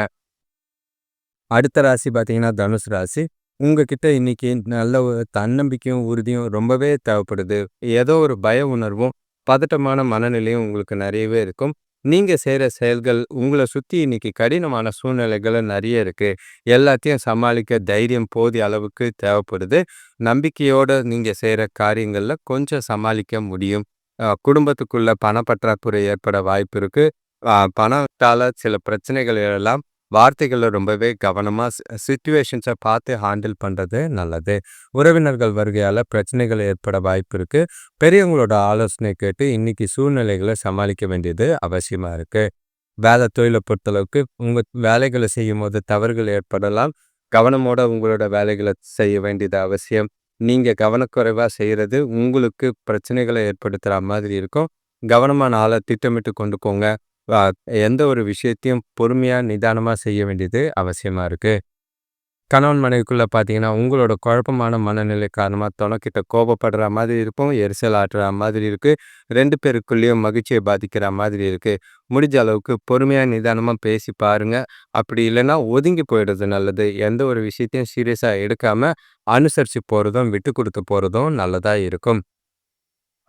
Speaker 1: அடுத்த ராசி பார்த்தீங்கன்னா தனுஷ் ராசி. உங்ககிட்ட இன்னைக்கு நல்ல ஒரு தன்னம்பிக்கையும் உறுதியும் ரொம்பவே தேவைப்படுது. ஏதோ ஒரு பய உணர்வும் பதட்டமான மனநிலையும் உங்களுக்கு நிறையவே இருக்கும். நீங்கள் செய்கிற செயல்கள் உங்களை சுற்றி இன்னைக்கு கடினமான சூழ்நிலைகள் நிறைய இருக்குது எல்லாத்தையும் சமாளிக்க தைரியம் போதிய அளவுக்கு தேவைப்படுது. நம்பிக்கையோட நீங்கள் செய்கிற காரியங்களில் கொஞ்சம் சமாளிக்க முடியும். குடும்பத்துக்குள்ளே பணப்பற்றாக்குறை ஏற்பட வாய்ப்பு இருக்கு. பணத்தால் சில பிரச்சனைகள் எல்லாம் வார்த்தைகளை ரொம்பவே கவனமாக சுச்சுவேஷன்ஸை பார்த்து ஹேண்டில் பண்ணுறது நல்லது. உறவினர்கள் வருகையால் பிரச்சனைகள் ஏற்பட வாய்ப்பு இருக்குது பெரியவங்களோட ஆலோசனை கேட்டு இன்னைக்கு சூழ்நிலைகளை சமாளிக்க வேண்டியது அவசியமாக இருக்குது வேலை தொழிலை பொறுத்தளவுக்கு உங்கள் வேலைகளை செய்யும் போது தவறுகள் ஏற்படலாம். கவனமோட உங்களோட வேலைகளை செய்ய வேண்டியது அவசியம். நீங்கள் கவனக்குறைவாக செய்கிறது உங்களுக்கு பிரச்சனைகளை ஏற்படுத்துகிற மாதிரி இருக்கும். கவனமான ஆளை திட்டமிட்டு கொண்டுக்கோங்க எந்த ஒரு விஷயத்தையும் பொறுமையாக நிதானமாக செய்ய வேண்டியது அவசியமாக இருக்குது கணவன் மனைவிக்குள்ளே பார்த்தீங்கன்னா, உங்களோட குழப்பமான மனநிலை காரணமாக தொணக்கிட்ட கோபப்படுற மாதிரி இருக்கும். எரிசல் ஆட்டுற மாதிரி இருக்குது ரெண்டு பேருக்குள்ளேயும் மகிழ்ச்சியை பாதிக்கிற மாதிரி இருக்குது முடிஞ்ச அளவுக்கு பொறுமையாக நிதானமாக பேசி பாருங்கள் அப்படி இல்லைன்னா ஒதுங்கி போயிடுறது நல்லது. எந்த ஒரு விஷயத்தையும் சீரியஸாக எடுக்காமல் அனுசரித்து போகிறதும் விட்டு கொடுத்து போகிறதும் நல்லதாக இருக்கும்.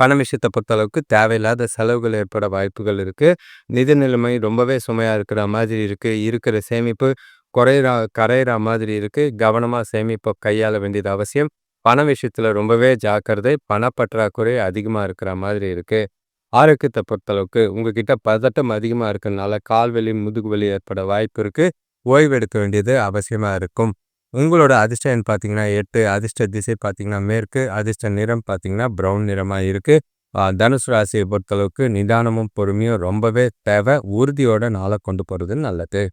Speaker 1: பண விஷயத்தை பொறுத்தளவுக்கு தேவையில்லாத செலவுகள் ஏற்பட வாய்ப்புகள் இருக்குது நிதி நிலைமை ரொம்பவே சுமையாக இருக்கிற மாதிரி இருக்குது இருக்கிற சேமிப்பு குறையிற கரையிற மாதிரி இருக்குது கவனமாக சேமிப்பை கையாள வேண்டியது அவசியம். பண விஷயத்தில் ரொம்பவே ஜாக்கிரதை. பணப்பற்றாக்குறை அதிகமாக இருக்கிற மாதிரி இருக்கு. ஆரோக்கியத்தை பொறுத்தளவுக்கு உங்ககிட்ட பதட்டம் அதிகமாக இருக்கிறதுனால கால் வலி, முதுகு வலி ஏற்பட வாய்ப்பு இருக்கு. ஓய்வெடுக்க வேண்டியது அவசியமாக இருக்கும். உங்களோட அதிர்ஷ்ட எண் பார்த்தீங்கன்னா எட்டு அதிர்ஷ்ட திசை பார்த்தீங்கன்னா மேற்கு, அதிர்ஷ்ட நிறம் பார்த்தீங்கன்னா ப்ரௌன் நிறமா இருக்கு. தனுசு ராசியை பொறுத்தளவுக்கு நிதானமும், பொறுமையும் ரொம்பவே தேவை. உறுதியோட நாள கொண்டு போறது நல்லது.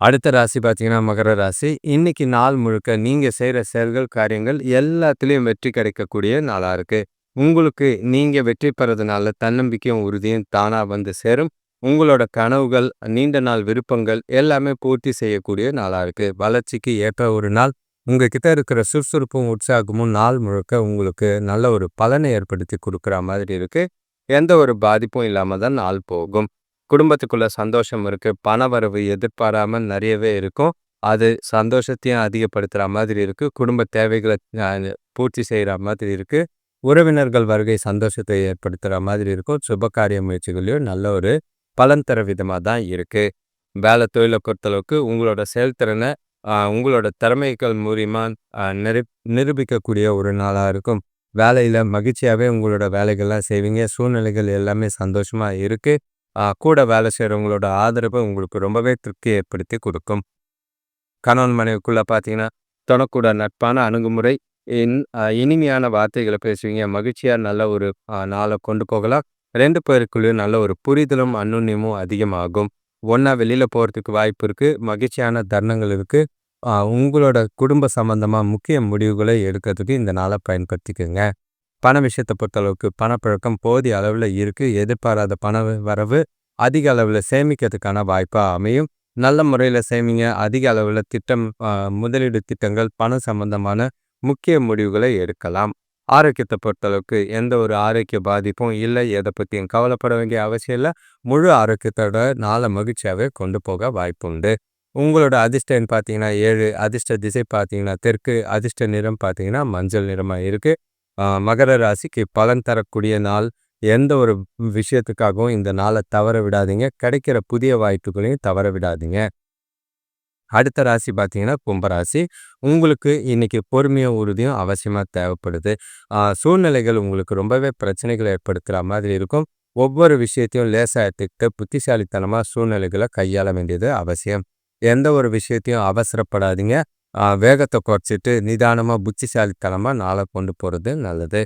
Speaker 1: அடுத்த ராசி பார்த்தீங்கன்னா மகர ராசி. இன்னைக்கு நாள் முழுக்க நீங்க செய்கிற செயல்கள், காரியங்கள் எல்லாத்துலயும் வெற்றி கிடைக்கக்கூடிய நாளா இருக்கு. உங்களுக்கு நீங்க வெற்றி பெறதுனால தன்னம்பிக்கையும், உறுதியும் தானா வந்து சேரும். உங்களோட கனவுகள், நீண்ட நாள் விருப்பங்கள் எல்லாமே பூர்த்தி செய்யக்கூடிய நாளா இருக்கு. வளர்ச்சிக்கு ஏற்ற ஒரு நாள். உங்ககிட்ட இருக்கிற சுறுசுறுப்பும், உற்சாகமும் நாள் முழுக்க உங்களுக்கு நல்ல ஒரு பலனை ஏற்படுத்தி கொடுக்குற மாதிரி இருக்கு. எந்த ஒரு பாதிப்பும் இல்லாம தான் நாள் போகும். குடும்பத்துக்குள்ள சந்தோஷம் இருக்கு. பணவரவு எதிர்பாராம நிறையவே இருக்கும். அது சந்தோஷத்தையும் அதிகப்படுத்துற மாதிரி இருக்கு. குடும்ப தேவைகளை பூர்த்தி செய்ற மாதிரி இருக்கு. உறவினர்கள் வருகை சந்தோஷத்தை ஏற்படுத்துகிற மாதிரி இருக்கும். சுபகாரிய முயற்சிகளையும் நல்ல ஒரு பலன் தர விதமாக தான் இருக்குது வேலை தொழிலை பொறுத்தளவுக்கு உங்களோட செயல்திறனை உங்களோட திறமைகள் மூலியமாக அ நிரு நிரூபிக்கக்கூடிய ஒரு நாளாக இருக்கும். வேலையில் மகிழ்ச்சியாகவே உங்களோட வேலைகள்லாம் செய்வீங்க. சூழ்நிலைகள் எல்லாமே சந்தோஷமாக இருக்குது கூட வேலை செய்கிறவங்களோட ஆதரவு உங்களுக்கு ரொம்பவே திருப்தி ஏற்படுத்தி கொடுக்கும் கணவன் மனைவிக்குள்ளே பார்த்தீங்கன்னா, தொணக்கூட நட்பான அணுகுமுறை, இன் இனிமையான வார்த்தைகளை பேசுவீங்க. மகிழ்ச்சியாக நல்ல ஒரு நாளை கொண்டு போகலாம். ரெண்டு பேருக்குள்ளேயும் நல்ல ஒரு புரிதலும், அன்னுண்ணியமும் அதிகமாகும். ஒன்றா வெளியில் போறதுக்கு வாய்ப்பு இருக்குது மகிழ்ச்சியான தருணங்கள் இருக்குது உங்களோட குடும்ப சம்பந்தமாக முக்கிய முடிவுகளை எடுக்கிறதுக்கு இந்த நாள பயன்படுத்திக்கோங்க பண விஷயத்த பொறுத்தளவுக்கு பணப்பழக்கம் போதிய அளவுல இருக்கு. எதிர்பாராத பண வரவு அதிக அளவுல சேமிக்கிறதுக்கான வாய்ப்பா அமையும். நல்ல முறையில சேமிங்க. அதிக அளவுல திட்டம் முதலீடு திட்டங்கள், பணம் சம்பந்தமான முக்கிய முடிவுகளை எடுக்கலாம். ஆரோக்கியத்தை பொறுத்தளவுக்கு எந்த ஒரு ஆரோக்கிய பாதிப்பும் இல்லை எதை பற்றியும் கவலைப்பட வேண்டிய அவசியம் இல்ல. முழு ஆரோக்கியத்தோட நாள மகிழ்ச்சியாவே கொண்டு போக வாய்ப்புண்டு. உங்களோட அதிர்ஷ்டம் பார்த்தீங்கன்னா ஏழு அதிர்ஷ்ட திசை பார்த்தீங்கன்னா தெற்கு, அதிர்ஷ்ட நிறம் பார்த்தீங்கன்னா மஞ்சள் நிறமா இருக்கு. மகர ராசிக்கு பலன் தரக்கூடிய நாள். எந்த ஒரு விஷயத்துக்காகவும் இந்த நாள தவற விடாதீங்க. கிடைக்கிற புதிய வாய்ப்புகளையும் தவற விடாதீங்க. அடுத்த ராசி பார்த்தீங்கன்னா கும்பராசி. உங்களுக்கு இன்னைக்கு பொறுமையும், உறுதியும் அவசியமாக தேவைப்படுது. சூழ்நிலைகள் உங்களுக்கு ரொம்பவே பிரச்சனைகளை ஏற்படுத்துகிற மாதிரி இருக்கும். ஒவ்வொரு விஷயத்தையும் லேசாக எடுத்துக்கிட்டு புத்திசாலித்தனமா சூழ்நிலைகளை கையாள வேண்டியது அவசியம். எந்த ஒரு விஷயத்தையும் அவசரப்படாதீங்க. வேகத்தை குறைச்சிட்டு நிதானமாக புத்திசாலித்தனமாக நாளை கொண்டு போகிறது நல்லது.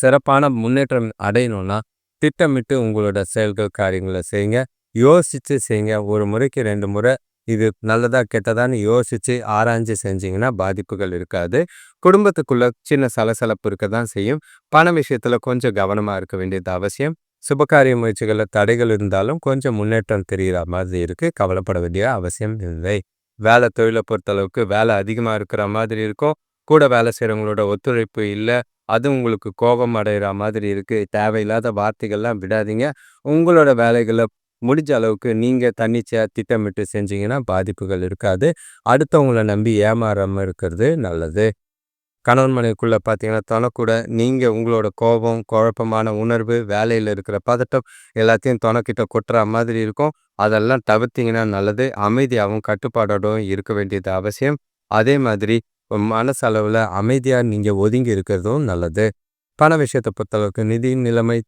Speaker 1: சிறப்பான முன்னேற்றம் அடையணும்னா, திட்டமிட்டு உங்களோட செயல்கள், காரியங்களை செய்யுங்க. யோசித்து செய்யுங்க. ஒரு முறைக்கு ரெண்டு முறை இது நல்லதா, கெட்டதான்னு யோசிச்சு, ஆராய்ஞ்சு செஞ்சீங்கன்னா பாதிப்புகள் இருக்காது. குடும்பத்துக்குள்ள சின்ன சலசலப்பு இருக்க தான் செய்யும். பண விஷயத்துல கொஞ்சம் கவனமா இருக்க வேண்டியது அவசியம். சுபகாரிய முயற்சிகள தடைகள் இருந்தாலும் கொஞ்சம் முன்னேற்றம் தெரிகிற மாதிரி இருக்கு. கவலைப்பட வேண்டிய அவசியம் இல்லை. வேலை தொழில பொறுத்தளவுக்கு வேலை அதிகமா இருக்கிற மாதிரி இருக்கும். கூட வேலை செய்றவங்களோட ஒத்துழைப்பு இல்ல. அது உங்களுக்கு கோபம் அடைகிற மாதிரி இருக்கு. தேவையில்லாத வார்த்தைகள்லாம் விடாதீங்க. உங்களோட வேலைகளை முடிஞ்ச அளவுக்கு நீங்கள் தன்னிச்சையாக திட்டமிட்டு செஞ்சீங்கன்னா பாதிப்புகள் இருக்காது. அடுத்தவங்கள நம்பி ஏமாறாமல் இருக்கிறது நல்லது. கணவன் மனைவிக்குள்ள பார்த்தீங்கன்னா, தொணக்கூட நீங்கள் உங்களோட கோபம், குழப்பமான உணர்வு, வேலையில் இருக்கிற பதட்டம் எல்லாத்தையும் தொணக்கிட்ட கொட்டுற மாதிரி இருக்கும். அதெல்லாம் தவிர்த்தீங்கன்னா நல்லது. அமைதியாகவும் கட்டுப்பாடோடும் இருக்க வேண்டியது அவசியம். அதே மாதிரி மனசளவில் அமைதியாக நீங்கள் ஒதுங்கி இருக்கிறதும் நல்லது. பண விஷயத்தை பொறுத்தளவுக்கு நிதி நிலைமை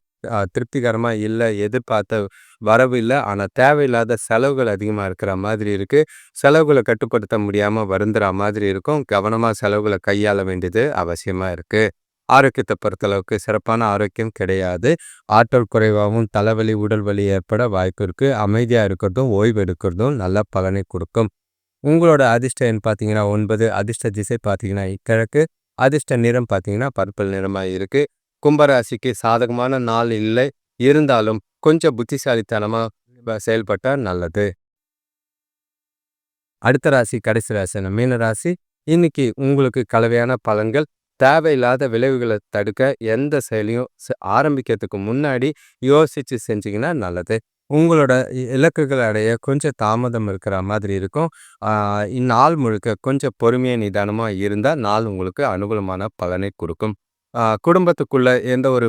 Speaker 1: திருப்திகரமாக திருப்திகரமா எதிர்பார்த்த வரவு இல்லை ஆனா தேவையில்லாத செலவுகள் அதிகமா இருக்கிற மாதிரி இருக்கு. செலவுகளை கட்டுப்படுத்த முடியாம வருந்துற மாதிரி இருக்கும். கவனமா செலவுகளை கையாள வேண்டியது அவசியமா இருக்கு. ஆரோக்கியத்தை பொறுத்தளவுக்கு சிறப்பான ஆரோக்கியம் கிடையாது. ஆற்றல் குறைவாகவும் தலைவலி, உடல் வலி ஏற்பட வாய்ப்பு இருக்குது அமைதியா இருக்கிறதும், ஓய்வு எடுக்கிறதும் நல்ல பலனை கொடுக்கும் உங்களோட அதிர்ஷ்ட எண் பார்த்தீங்கன்னா ஒன்பது அதிர்ஷ்ட திசை பார்த்தீங்கன்னா கிழக்கு அதிர்ஷ்ட நிறம் பார்த்தீங்கன்னா பர்பிள் நிறமாக இருக்குது கும்பராசிக்கு சாதகமான நாள் இல்லை. இருந்தாலும் கொஞ்சம் புத்திசாலித்தனமாக செயல்பட்டால் நல்லது. அடுத்த ராசி கடைசி ராசின மீன ராசி. இன்னைக்கு உங்களுக்கு கலவையான பலன்கள் தேவையில்லாத விளைவுகளை தடுக்க எந்த செயலையும் ஆரம்பிக்கிறதுக்கு முன்னாடி யோசித்து செஞ்சிங்கன்னா நல்லது. உங்களோட இலக்குகள் அடைய கொஞ்சம் தாமதம் இருக்கிற மாதிரி இருக்கும். இந்நாள் முழுக்க கொஞ்சம் பொறுமையாக நிதானமாக இருந்தால் நாள் உங்களுக்கு அனுகூலமான பலனை கொடுக்கும். குடும்பத்துக்குள்ள எந்த ஒரு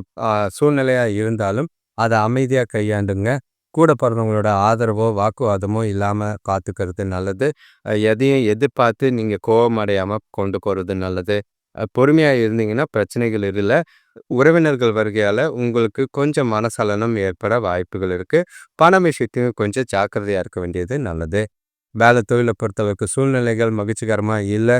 Speaker 1: சூழ்நிலையாக இருந்தாலும் அதை அமைதியாக கையாண்டுங்க. கூட பிறந்தவங்களோட ஆதரவோ வாக்குவாதமோ இல்லாமல் காத்துக்கிறது நல்லது. எதையும் எதிர்பார்த்து நீங்கள் கோபம் அடையாமல் கொண்டு போகிறது நல்லது. பொறுமையாக இருந்தீங்கன்னா பிரச்சனைகள் இல்லை. உறவினர்கள் வருகையால் உங்களுக்கு கொஞ்சம் மனசலனம் ஏற்பட வாய்ப்புகள் இருக்குது பண விஷயத்தையும் கொஞ்சம் ஜாக்கிரதையாக இருக்க வேண்டியது நல்லது. வேலை தொழிலை பொறுத்தளவுக்கு சூழ்நிலைகள் மகிழ்ச்சிகரமாக இல்லை.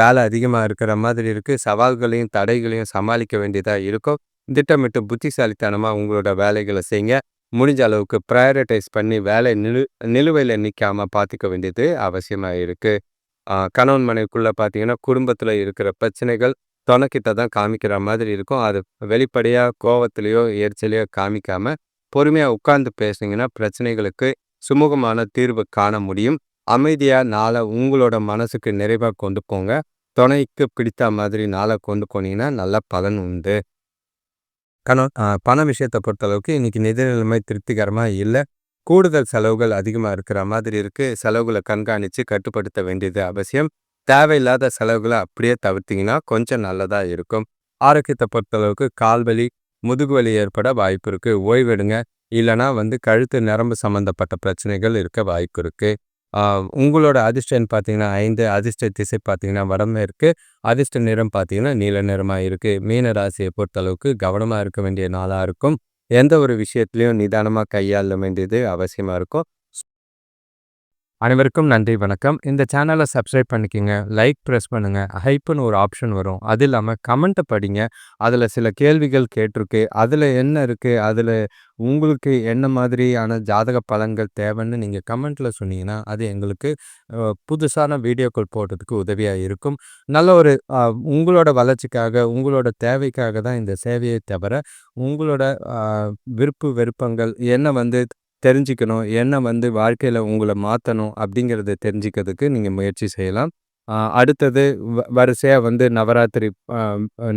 Speaker 1: வேலை அதிகமாக இருக்கிற மாதிரி இருக்குது சவால்களையும் தடைகளையும் சமாளிக்க வேண்டியதாக இருக்கும். திட்டமிட்டு புத்திசாலித்தனமாக உங்களோட வேலைகளை செய்யுங்க. முடிஞ்ச அளவுக்கு ப்ரையாரிட்டைஸ் பண்ணி வேலை நிலு நிலுவையில் நிற்காமல் பார்த்துக்க வேண்டியது அவசியமாக இருக்குது கணவன் மனைவிக்குள்ளே பார்த்தீங்கன்னா குடும்பத்தில் இருக்கிற பிரச்சனைகள் தொணக்கிட்ட தான் காமிக்கிற மாதிரி இருக்கும். அது வெளிப்படையாக கோவத்திலையோ எரிச்சலையோ காமிக்காமல் பொறுமையாக உட்கார்ந்து பேசுனீங்கன்னா பிரச்சனைகளுக்கு சுமூகமான தீர்வு காண முடியும். அமைதியாக நாளை உங்களோட மனசுக்கு நிறைவாக கொண்டு போங்க. துணைக்கு பிடித்த மாதிரி நாளை கொண்டு போனீங்கன்னா நல்ல பலன் உண்டு. கண பண விஷயத்தை பொறுத்தளவுக்கு இன்னைக்கு நிதி நிலைமை திருப்திகரமாக இல்லை. கூடுதல் செலவுகள் அதிகமாக இருக்கிற மாதிரி இருக்குது செலவுகளை கண்காணித்து கட்டுப்படுத்த வேண்டியது அவசியம். தேவையில்லாத செலவுகளை அப்படியே தவிர்த்திங்கன்னா கொஞ்சம் நல்லதாக இருக்கும். ஆரோக்கியத்தை பொறுத்தளவுக்கு கால்வலி முதுகுவலி ஏற்பட வாய்ப்பு இருக்குது ஓய்வெடுங்க இல்லைனா வந்து கழுத்து நரம்பு சம்மந்தப்பட்ட பிரச்சனைகள் இருக்க வாய்ப்பு இருக்குது உங்களோட அதிர்ஷ்டம் பார்த்தீங்கன்னா ஐந்து அதிர்ஷ்ட திசை பார்த்தீங்கன்னா வடமேற்கு அதிர்ஷ்ட நிறம் பார்த்தீங்கன்னா நீல நிறமாக இருக்குது மீன ராசியை பொறுத்தளவுக்கு கவனமாக இருக்க வேண்டிய நாளாக இருக்கும். எந்த ஒரு விஷயத்துலையும் நிதானமாக கையாள வேண்டியது அவசியமாக இருக்கும். அனைவருக்கும் நன்றி வணக்கம். இந்த சேனலை சப்ஸ்கிரைப் பண்ணிக்கோங்க லைக் ப்ரெஸ் பண்ணுங்கள் ஹைப்புன்னு ஒரு ஆப்ஷன் வரும். அது இல்லாமல் கமெண்ட்டை படிங்க. அதில் சில கேள்விகள் கேட்டிருக்கு. அதில் என்ன இருக்குது அதில் உங்களுக்கு என்ன மாதிரியான ஜாதக பலன்கள் தேவைன்னு நீங்கள் கமெண்ட்டில் சொன்னீங்கன்னா அது எங்களுக்கு புதுசான வீடியோக்கள் போடுறதுக்கு உதவியாக இருக்கும். நல்ல ஒரு உங்களோட வளர்ச்சிக்காக உங்களோட தேவைக்காக தான் இந்த சேவையை தவிர உங்களோட விருப்பு வெறுப்பங்கள் என்ன வந்து தெரிஞ்சுக்கணும். என்ன வந்து வாழ்க்கையில் உங்களை மாற்றணும் அப்படிங்கிறத தெரிஞ்சுக்கிறதுக்கு நீங்கள் முயற்சி செய்யலாம். அடுத்தது வ வரிசையாக வந்து நவராத்திரி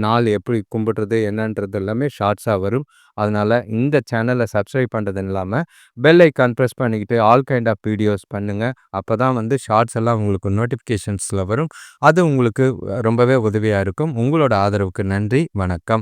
Speaker 1: நாள் எப்படி கும்பிட்றது என்னன்றது எல்லாமே ஷார்ட்ஸாக வரும். அதனால் இந்த சேனலை சப்ஸ்கிரைப் பண்ணுறது இல்லாமல் பெல் ஐக்கான் ப்ரெஸ் பண்ணிக்கிட்டு ஆல் கைண்ட் ஆஃப் வீடியோஸ் பண்ணுங்கள் அப்போ தான் வந்து ஷார்ட்ஸ் எல்லாம் உங்களுக்கு நோட்டிஃபிகேஷன்ஸில் வரும். அது உங்களுக்கு ரொம்பவே உதவியாக இருக்கும். உங்களோட ஆதரவுக்கு நன்றி. வணக்கம்.